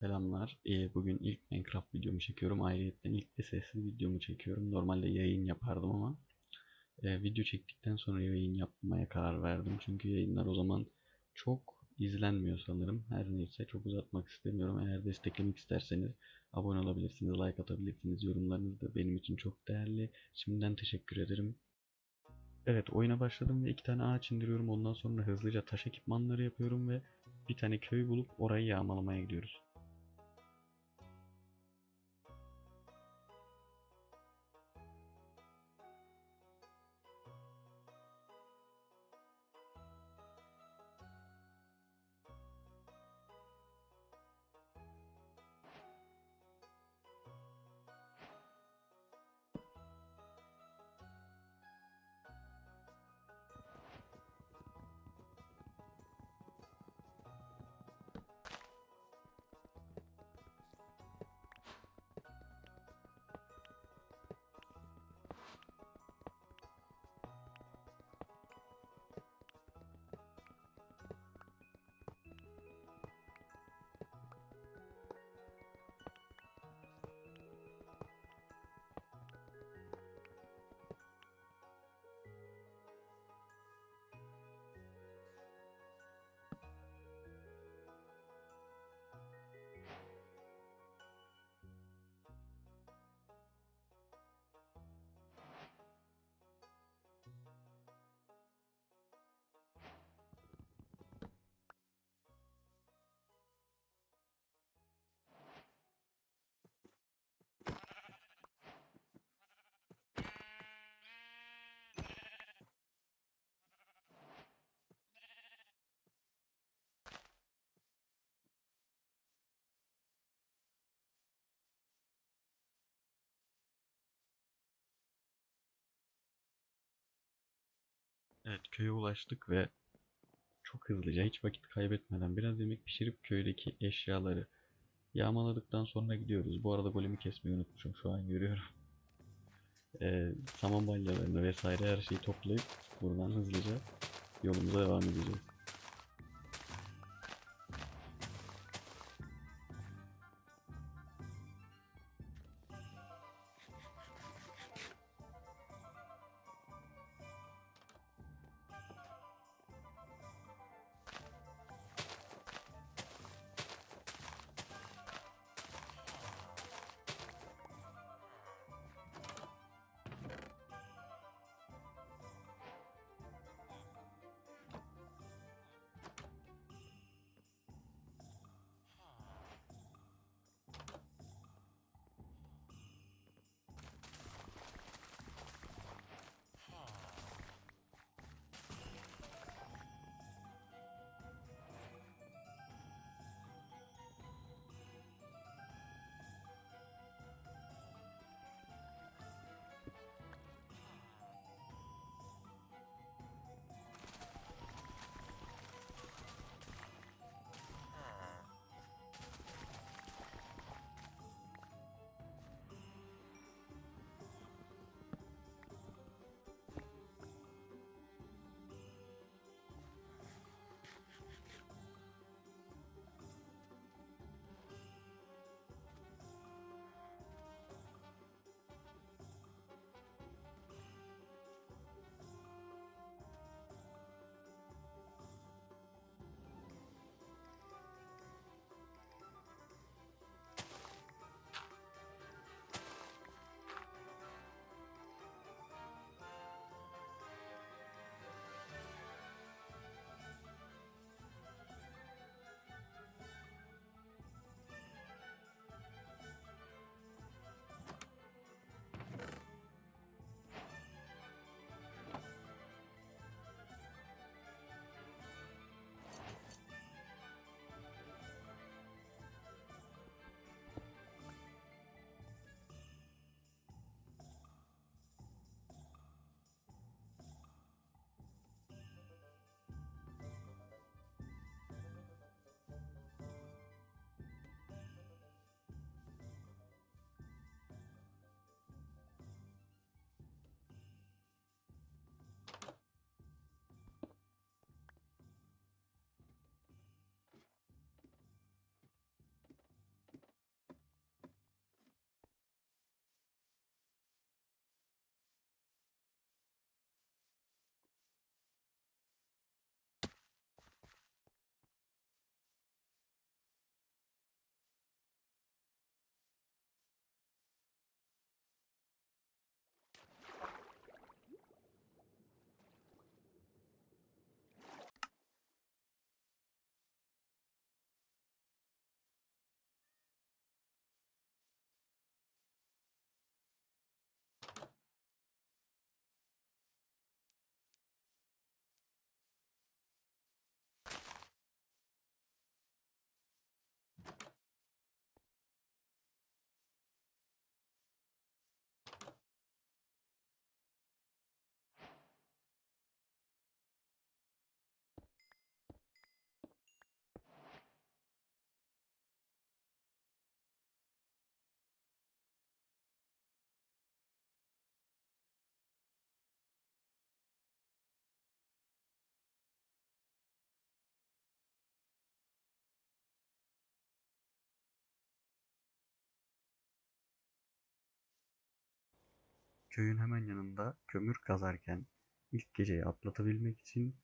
Selamlar. Ee, bugün ilk Minecraft videomu çekiyorum. Ayrıyeten ilk de sesli videomu çekiyorum. Normalde yayın yapardım ama e, video çektikten sonra yayın yapmaya karar verdim. Çünkü yayınlar o zaman çok izlenmiyor sanırım. Her neyse çok uzatmak istemiyorum. Eğer desteklemek isterseniz abone olabilirsiniz, like atabilirsiniz. Yorumlarınız da benim için çok değerli. Şimdiden teşekkür ederim. Evet oyuna başladım ve iki tane ağaç indiriyorum. Ondan sonra hızlıca taş ekipmanları yapıyorum ve bir tane köy bulup orayı yağmalamaya gidiyoruz. Evet köye ulaştık ve çok hızlıca hiç vakit kaybetmeden biraz yemek pişirip köydeki eşyaları yağmaladıktan sonra gidiyoruz. Bu arada golemi kesmeyi unutmuşum şu an görüyorum. Ee, saman balyalarını vesaire her şeyi toplayıp buradan hızlıca yolumuza devam edeceğiz. Köyün hemen yanında kömür kazarken ilk geceyi atlatabilmek için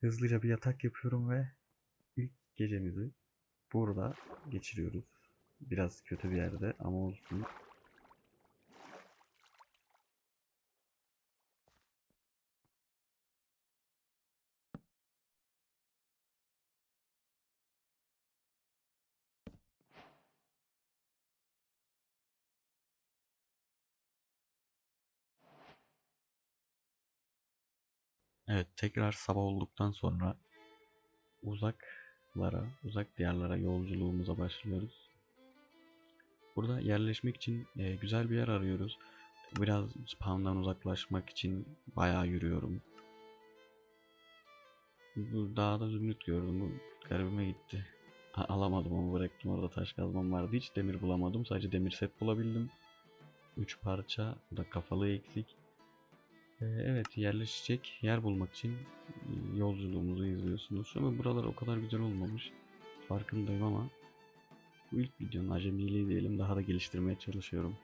hızlıca bir yatak yapıyorum ve ilk gecemizi burada geçiriyoruz. Biraz kötü bir yerde ama olsun. Evet, tekrar sabah olduktan sonra uzaklara, uzak diyarlara yolculuğumuza başlıyoruz. Burada yerleşmek için e, güzel bir yer arıyoruz. Biraz spawn'dan uzaklaşmak için bayağı yürüyorum. Bu dağda zümrüt gördüm. Bu garibime gitti. Alamadım ama bıraktım orada taş kazmam vardı. Hiç demir bulamadım. Sadece demir set bulabildim. 3 parça. Bu da kafalı eksik. Ee, Evet yerleşecek yer bulmak için e, yolculuğumuzu izliyorsunuz. Ama buralar o kadar güzel olmamış. Farkındayım ama bu ilk videonun acemiliği diyelim daha da geliştirmeye çalışıyorum.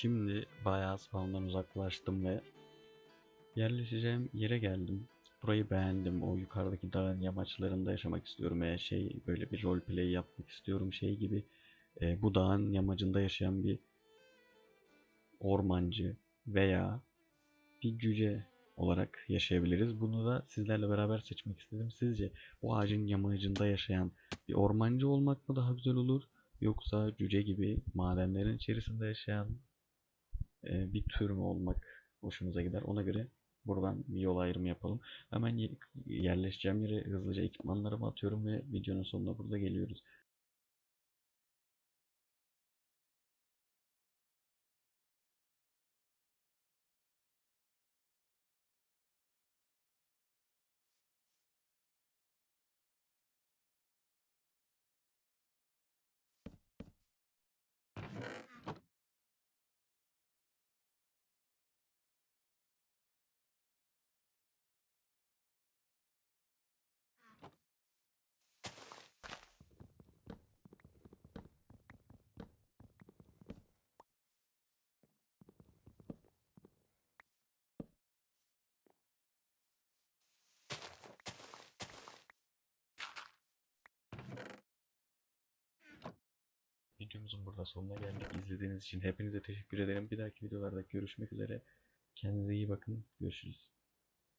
Şimdi bayağı spawn'dan uzaklaştım ve yerleşeceğim yere geldim. Burayı beğendim. O yukarıdaki dağın yamaçlarında yaşamak istiyorum. Veya şey böyle bir roleplay yapmak istiyorum. Şey gibi e, bu dağın yamacında yaşayan bir ormancı veya bir cüce olarak yaşayabiliriz. Bunu da sizlerle beraber seçmek istedim. Sizce bu ağacın yamacında yaşayan bir ormancı olmak mı daha güzel olur? Yoksa cüce gibi madenlerin içerisinde yaşayan e, bir tür mü olmak hoşunuza gider? Ona göre buradan bir yol ayrımı yapalım. Hemen ye- yerleşeceğim yere hızlıca ekipmanlarımı atıyorum ve videonun sonuna burada geliyoruz. Videomuzun burada sonuna geldik. İzlediğiniz için hepinize teşekkür ederim. Bir dahaki videolarda görüşmek üzere. Kendinize iyi bakın. Görüşürüz.